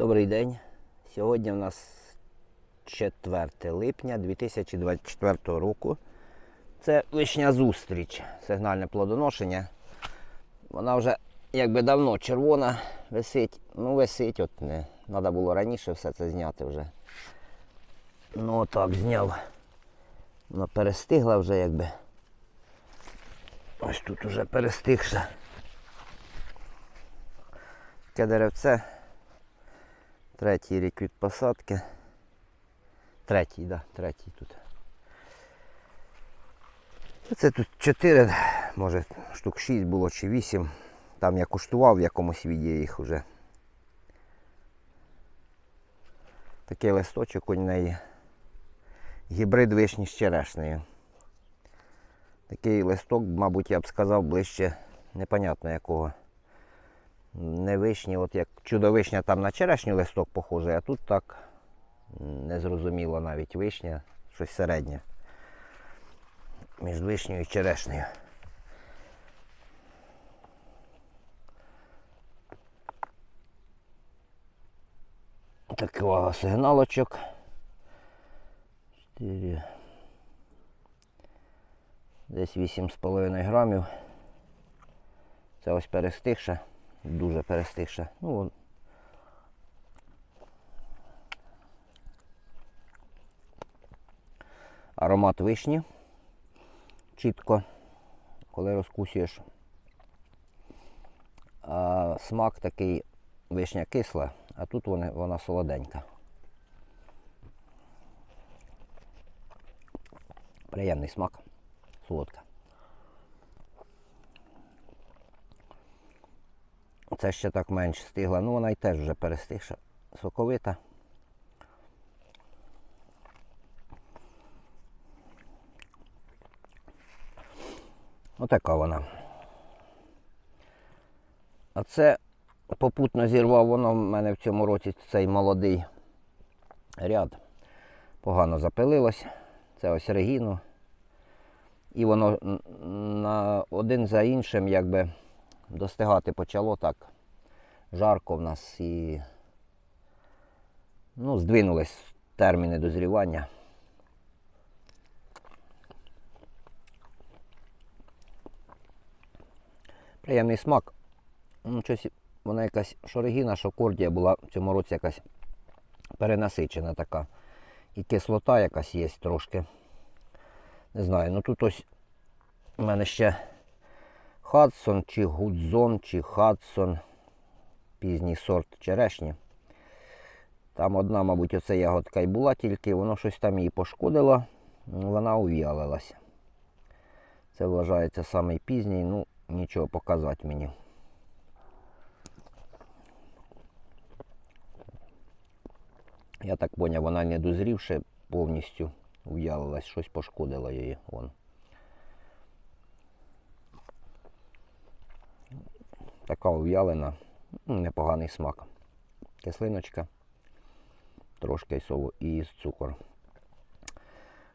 Добрий день. Сьогодні у нас 4 липня 2024 року. Це вишня зустріч, сигнальне плодоношення. Вона вже якби давно червона висить. Ну, висить, от не. Треба було раніше все це зняти вже. Ну отак зняв. Вона перестигла вже якби. Ось тут уже перестигше. Таке деревце. Третій рік від посадки. Третій, да, третій тут. Це тут 4, може штук 6 було чи 8. Там я куштував в якомусь відео їх вже. Такий листочок у неї. Гібрид вишні з черешнею. Такий листок, мабуть, я б сказав, ближче непонятно якого. Не вишні, от як чудо-вишня там на черешню листок похожий, а тут так незрозуміло навіть вишня, щось середнє. Між вишнею і черешнею. Такого сигналочок. 4. Десь 8,5 грамів. Це ось перестигше, дуже перестигше. Ну, аромат вишні. Чітко, коли розкусуєш. А смак такий вишня кисла, а тут вона, вона солоденька. Приємний смак, солодка. Це ще так менш стигла, ну вона й теж вже перестигша, соковита. Отака вона. А це попутно зірвав воно в мене в цьому році цей молодий ряд. Погано запилилось. Це ось регіну. І воно на один за іншим якби достигати почало так. Жарко в нас і ну, здвинулись терміни дозрівання. Приємний смак. Ну, щось вона якась шорегіна, що кордія була в цьому році якась перенасичена така. І кислота якась є трошки. Не знаю, ну тут ось у мене ще Хадсон, чи Гудзон, чи Хадсон. Пізній сорт черешні. Там одна, мабуть, оця ягодка і була, тільки воно щось там її пошкодило, вона ув'ялилася. Це вважається самий пізній, ну нічого показати мені. Я так поняв, вона не дозрівши повністю ув'ялилась, щось пошкодило її. Вон. Така ув'ялена, ну, непоганий смак. Кислиночка, трошки сову і цукор.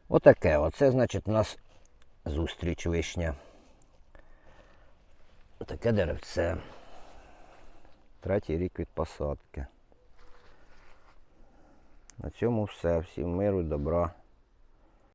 Отаке. Оце, значить, у нас зустріч вишня. Таке деревце. Третій рік від посадки. На цьому все. Всім миру, добра.